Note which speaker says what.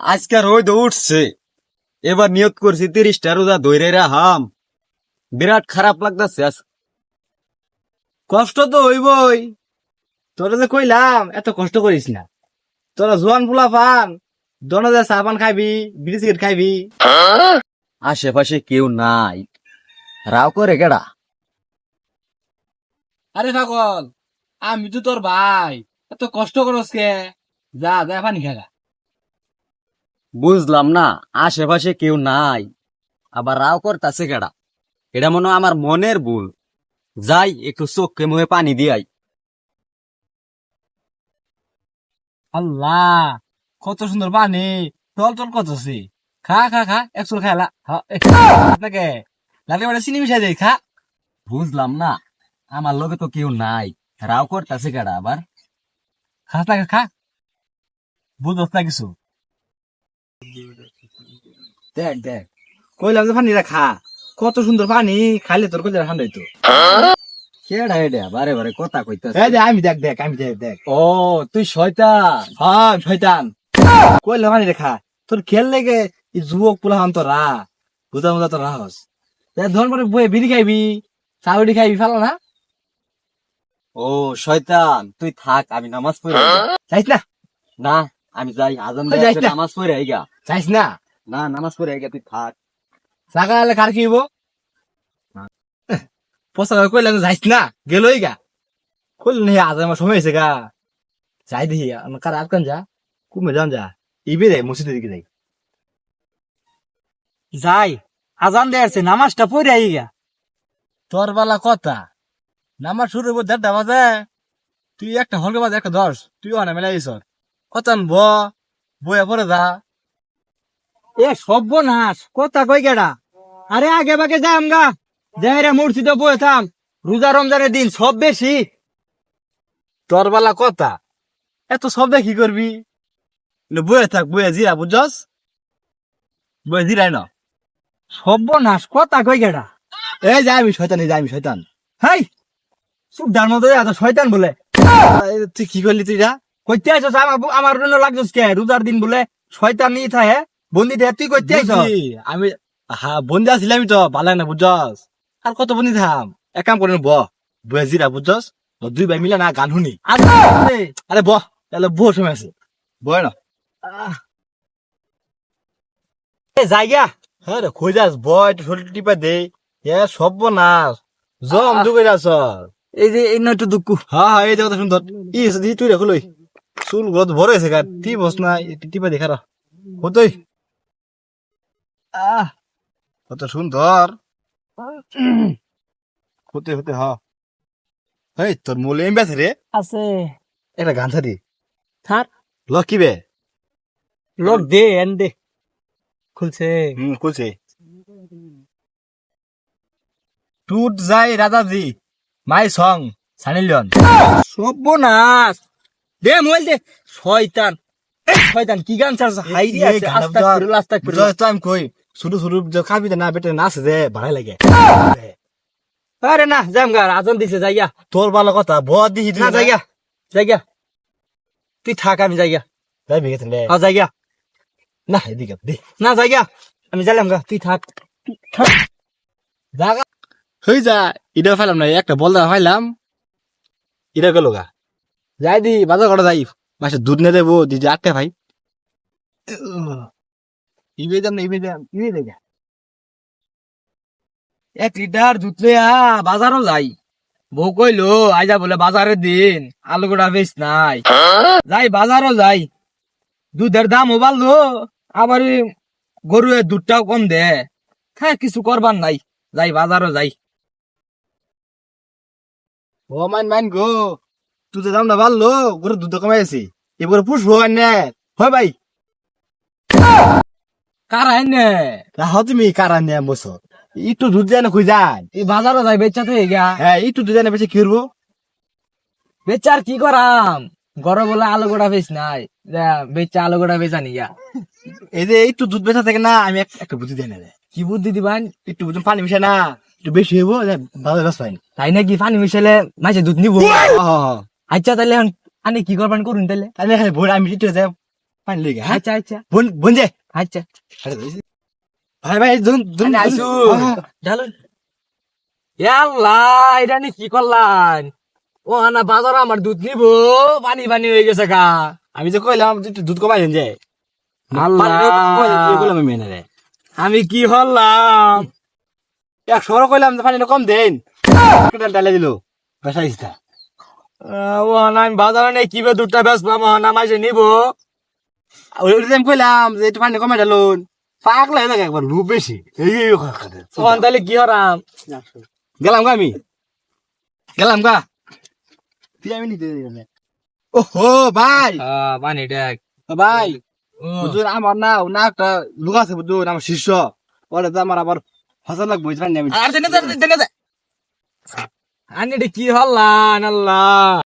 Speaker 1: আজকে রোদ উঠছে। এবার নিয়ত করছি তিরিশটা রোজা ধরে হাম বিরাট খারাপ লাগতেছে
Speaker 2: কষ্ট তো হইবই। তোরা যে কইলাম, এত কষ্ট করিস না। তোরা জোয়ান ফুলা পান দোনো যে চা পান খাইবি, বিড়ি খাইবি।
Speaker 1: আশেপাশে কেউ নাই। রাও করে গেড়া।
Speaker 2: আরে পাগল, আমি তো তোর ভাই। এত কষ্ট করস কে? যা যা, পানি খাগা
Speaker 1: বুঝলাম না, আশেপাশে কেউ নাই। আবার রাও করতাছে গেড়া এটা মনে আমার মনের ভুল। যাই, একটু চোখে মুখে পানি দিয়াই।
Speaker 2: আল্লাহ, কত সুন্দর পানি। টল টল করতেছি। খা খা খা একশো আপনাকে। লাগে চিনি মিশাই দেই, খা।
Speaker 1: বুঝলাম না, আমার লগে তো কেউ নাই। রাও করতাছে গেড়া আবার?
Speaker 2: খাস না খা। বুঝস না কিছু। দেখ দেখ। কইলাম যে পানিটা খা। কত সুন্দর পানি খাইলে তোর কইলে ঠান্ডা হইতো।
Speaker 1: কেডা এটা বারে বারে কথা কইতাছে।
Speaker 2: এই যে আমি দেখ দেখ আমি দেখ দেখ।
Speaker 1: ও তুই শয়তান।
Speaker 2: হ্যাঁ শয়তান। কইলে পানি খা। তোর খেল লেগে এই যুবক পোলা হান তো রা। বুঝা বুঝা তো রাহস। ধর পরে বয়ে বিড়ি খাইবি চা বিড়ি খাইবি ফেলো না?
Speaker 1: ও শয়তান তুই থাক আমি নামাজ পড়ে আইগা।
Speaker 2: চাইস না?
Speaker 1: না। আমি যাই আজান। নামাজ পড়ে আই আইগা।
Speaker 2: যাইস না?
Speaker 1: না নামাজ পড়ে আই আইগা তুই থাক।
Speaker 2: চাকা হলে কার কিব পোষা কইলাম যে যাইস না গেলই গা কইল নি আজ আমার সময় হয়েছে গা। যাই দেখি কার আটকান যা। কুমে যান যা। ইবে রে মসজিদের দিকে যাই। যাই আজান দেয়ারছে নামাজটা পড়ে আই গা তোর বালা কথা। নামাজ শুরু হইব দেড়টা বাজে। তুই একটা হলকে বাজে একটা দশ। তুই অনে মেলা দিস কতন ব, বইয়া পরে দা এ সর্বনাশ কথা কই গেডা? আরে আগে বাগে যাম গা। যাইরা মসজিদে বয়ে থাম। রোজা রমজানের দিন সব বেশি। তোর বেলা কথা। এত সব কি করবি? বয়ে থাক বয়ে জিরা, বুঝছস? বয়ে জিরাই না। সর্বনাশ কথা কই গেডা? এই যা আমি শয়তান এই যা আমি শয়তান। হাই সুদার মতো এত শয়তান বলে। তুই কি করলি তুই, যা? কইতে আইছস? আমার আমার জন্য লাগছস কে? রোজার দিন বলে শয়তান থাকে। বন্দি দে তুই কইতে আইছস? আমি হ্যাঁ বন্দি আছিলাম তো ভালো না বুঝছস? আর কত বন্দি থাম? এক কাম করে ব বুঝিরা বুঝছস? দুই ভাই মিলে না গান শুনি। আরে বহ তাহলে বহু সময় আছে। বয় না। এ জায়গা হ্যাঁ রে যাস? বয় শরীর টিপা দে। এ সর্বনাশ জম দুগে যাস। এই যে এই নয়তো দুঃখ। হ্যাঁ হ্যাঁ এই যে কথা সুন্দর ই তুই রেখো লই। চুল তো বড় হয়েছে গা টি বস না টিপা দেখা রা হতই আহ কত সুন্দর হতে হতে হ। এই তোর মূলে এম রে
Speaker 3: আছে।
Speaker 2: একটা গান ছাড়ি
Speaker 3: থার
Speaker 2: লকি বে?
Speaker 3: লোক দে এন দে। খুলছে।
Speaker 2: হুম খুলছে। টুট যাই রাজাজি মাই সং সানি লিওন
Speaker 3: সর্বনাশ দে মোবাইল দে। শয়তান। শয়তান কি গান চাস হাই রে আছে আস্তাগফিরুল্লাহ আস্তাগফিরুল্লাহ
Speaker 2: তো আমি কই শুধু শুধু যে খাবি না বেটে নাচে যে ভাড়াই লাগে।
Speaker 3: আরে না যাম গা আজান দিছে যাইয়া।
Speaker 2: তোর ভালো কথা বহুত দিহি
Speaker 3: না যাইয়া যাইয়া। তুই থাক আমি যাইয়া।
Speaker 2: যাই বিগেছেন রে
Speaker 3: হ্যাঁ যাইয়া।
Speaker 2: না এদিকে দে।
Speaker 3: না যাইয়া আমি যাইলাম গা তুই থাক। থাক।
Speaker 2: জাগা হই যা এটা ফাইলাম না একটা বল দা ফাইলাম এটা গেল গা। যাই দি বাজার করা যাই। মাসে দুধ নে দেবো দিদি আটকে ভাই। ইবে দাম না ইবে দাম ইবে দেখা
Speaker 3: এক লিটার দুধ লইয়া বাজারও যাই। বউ কইলো আইজা বলে বাজারের দিন আলু গোড়া বেশ নাই। যাই বাজারও যাই। দুধের দামও বাড়লো আবার গরুয়ের দুধটাও কম দে। হ্যাঁ কিছু করবার নাই। যাই বাজারও যাই।
Speaker 2: ও মান মান গো। তুই তো দাম না বাড়লো গরু দুধ কমাইছি এবার পুষবো নে হয় ভাই।
Speaker 3: কারা
Speaker 2: রাহ তুমি কারা নে বসো। একটু দুধ দেয় না খুঁজ
Speaker 3: এই বাজারও যাই বেচা তো গা
Speaker 2: হ্যাঁ একটু দুধ দেয় না বেশি কি করব?
Speaker 3: বেচার কি করাম? গরম বলে আলু গোড়া বেশ নাই। বেচা আলু গোড়া বেচা নিয়া
Speaker 2: এই যে একটু দুধ বেচা থাকে না আমি এক- একটা বুদ্ধি দেয়
Speaker 3: কি বুদ্ধি দিবান?
Speaker 2: একটু বুঝুন পানি মিশাই না। একটু বেশি হইব ভালো গাছ পাইনি।
Speaker 3: তাই নাকি পানি মিশালে মাঝে দুধ নিব? আচ্ছা তাহলে এখন আনি কি করবেন করুন তাহলে?
Speaker 2: আমি এখানে ভোর আমি একটু যাই পানি লেগে হ্যাঁ?
Speaker 3: আচ্ছা আচ্ছা।
Speaker 2: বোন বোন যে।
Speaker 3: আচ্ছা।
Speaker 2: ভাই ভাই দুন
Speaker 3: আরে আইসু ঢালুন। আল্লাহ এটা নি কি করলাম? ও না বাজার আমার দুধ নিব পানি পানি হয়ে গেছে গা।
Speaker 2: আমি যে কইলাম দুধ কমাই দেন যে আমি
Speaker 3: কি হলাম?
Speaker 2: একশো বড় কইলাম যে পানিটা কম দেন। ডালে দিল। বেসা ইস্তা
Speaker 3: আহ, ও আমি বাজারে নেই কীভাবে দুধটা বেশ পাবো না নিব।
Speaker 2: কইলাম যে একটু পানি কমাই ডালুন পাগলা হয়ে থাকে একবার লুপ বেশি। এই এই
Speaker 3: তাহলে কি হরাম?
Speaker 2: গেলাম গা আমি। গেলাম গা। তুই আমি নিতে ওহো ভাই!
Speaker 3: পানি দেখ।
Speaker 2: ভাই! বুঝুন আমার না না একটা লোক আছে বুঝুন আমার শিষ্য। ওরে তো আমার আবার ফসল লাগবে
Speaker 3: আর দেনে দেনে দে। আনি এটা কি হল্লান আল্লাহ